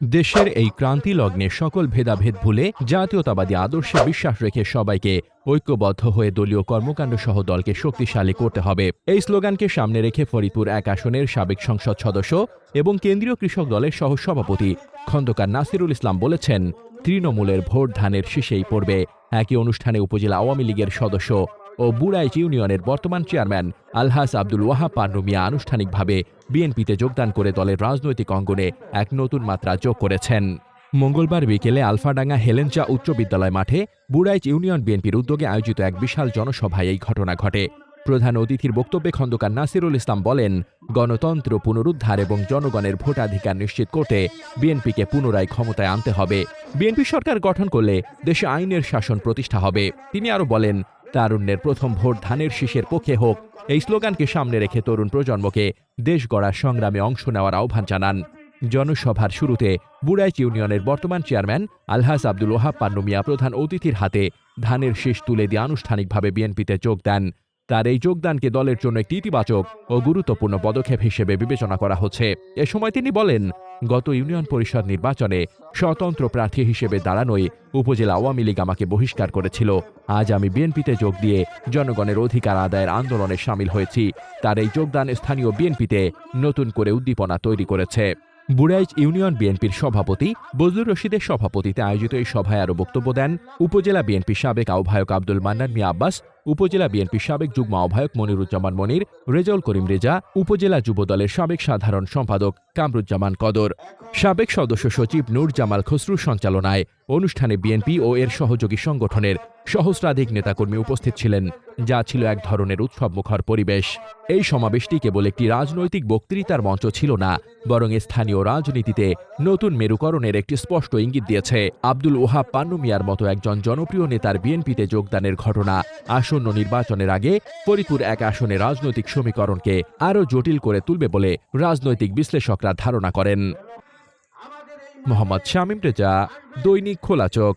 দেশের এই ক্রান্তি লগ্নে সকল ভেদাভেদ ভুলে জাতীয়তাবাদী আদর্শে বিশ্বাস রেখে সবাইকে ঐক্যবদ্ধ হয়ে দলীয় কর্মকাণ্ড সহ দলকে শক্তিশালী করতে হবে। এই স্লোগানকে সামনে রেখে ফরিদপুর এক আসনের সাবেক সংসদ সদস্য এবং কেন্দ্রীয় কৃষক দলের সহ সভাপতি খন্দকার নাসিরুল ইসলাম বলেছেন, তৃণমূলের ভোট ধানের শীষেই পড়বে। একই অনুষ্ঠানে উপজেলা আওয়ামী লীগের সদস্য ও বুড়াইচ ইউনিয়নের বর্তমান চেয়ারম্যান আলহাস আব্দুল ওয়াহাব পান্নু মিয়া আনুষ্ঠানিকভাবে বিএনপিতে যোগদান করে দলের রাজনৈতিক অঙ্গনে এক নতুন মাত্রা যোগ করেছেন। মঙ্গলবার বিকেলে আলফাডাঙ্গা হেলেঞ্চা উচ্চ বিদ্যালয় মাঠে বুড়াইচ ইউনিয়ন বিএনপির উদ্যোগে আয়োজিত এক বিশাল জনসভায় এই ঘটনা ঘটে। প্রধান অতিথির বক্তব্যে খন্দকার নাসিরুল ইসলাম বলেন, গণতন্ত্র পুনরুদ্ধার এবং জনগণের ভোটাধিকার নিশ্চিত করতে বিএনপিকে পুনরায় ক্ষমতায় আনতে হবে। বিএনপি সরকার গঠন করলে দেশে আইনের শাসন প্রতিষ্ঠা হবে। তিনি আরও বলেন তারুণ্যের প্রথম ভোট ধানের শীষের পক্ষে হোক, এই স্লোগানকে সামনে রেখে তরুণ প্রজন্মকে দেশ গড়ার সংগ্রামে অংশ নেওয়ার আহ্বান জানান। জনসভার শুরুতে বুড়াইচ ইউনিয়নের বর্তমান চেয়ারম্যান আলহাস আব্দুল ওহাব পান্নুমিয়া প্রধান অতিথির হাতে ধানের শীষ তুলে দিয়ে আনুষ্ঠানিকভাবে বিএনপিতে যোগ দেন। তার এই যোগদানকে দলের জন্য একটি ইতিবাচক ও গুরুত্বপূর্ণ পদক্ষেপ হিসেবে বিবেচনা করা হচ্ছে। এ সময় তিনি বলেন, গত ইউনিয়ন পরিষদ নির্বাচনে স্বতন্ত্র প্রার্থী হিসেবে দাঁড়ানোয় উপজেলা আওয়ামী লীগ আমাকে বহিষ্কার করেছিল। আজ আমি বিএনপিতে যোগ দিয়ে জনগণের অধিকার আদায়ের আন্দোলনে সামিল হয়েছি। তার এই যোগদান স্থানীয় বিএনপিতে নতুন করে উদ্দীপনা তৈরি করেছে। বুড়াইচ ইউনিয়ন বিএনপির সভাপতি বজলুর রশিদের সভাপতিতে আয়োজিত এই সভায় আরও বক্তব্য দেন উপজেলা বিএনপির সাবেক আহ্বায়ক আব্দুল মান্নান মিয়া আব্বাস উপজেলা বিএনপি সাবেক যুগ্ম আহ্বায়ক মনিরুজ্জামান মনির, রেজাউল করিম রেজা, উপজেলা যুবদলের সাবেক সাধারণ সম্পাদক কামরুজ্জামান কদর। সাবেক সদস্য সচিব নূর জামাল খসরুর সঞ্চালনায় অনুষ্ঠানে বিএনপি ও এর সহযোগী সংগঠনের সহস্রাধিক নেতাকর্মী উপস্থিত ছিলেন, যা ছিল এক ধরনের উৎসবমুখর পরিবেশ। এই সমাবেশটি কেবল একটি রাজনৈতিক বক্তৃতার মঞ্চ ছিল না, বরং স্থানীয় রাজনীতিতে নতুন মেরুকরণের একটি স্পষ্ট ইঙ্গিত দিয়েছে। আব্দুল ওহাব পান্নু মিয়ার মতো একজন জনপ্রিয় নেতার বিএনপিতে যোগদানের ঘটনা আসন্ন নির্বাচনের আগে ফরিদপুর এক আসনে রাজনৈতিক সমীকরণকে আরও জটিল করে তুলবে বলে রাজনৈতিক বিশ্লেষকরা ধারণা করেন। মোহাম্মদ শামীম রেজা, দৈনিক খোলা চোখ।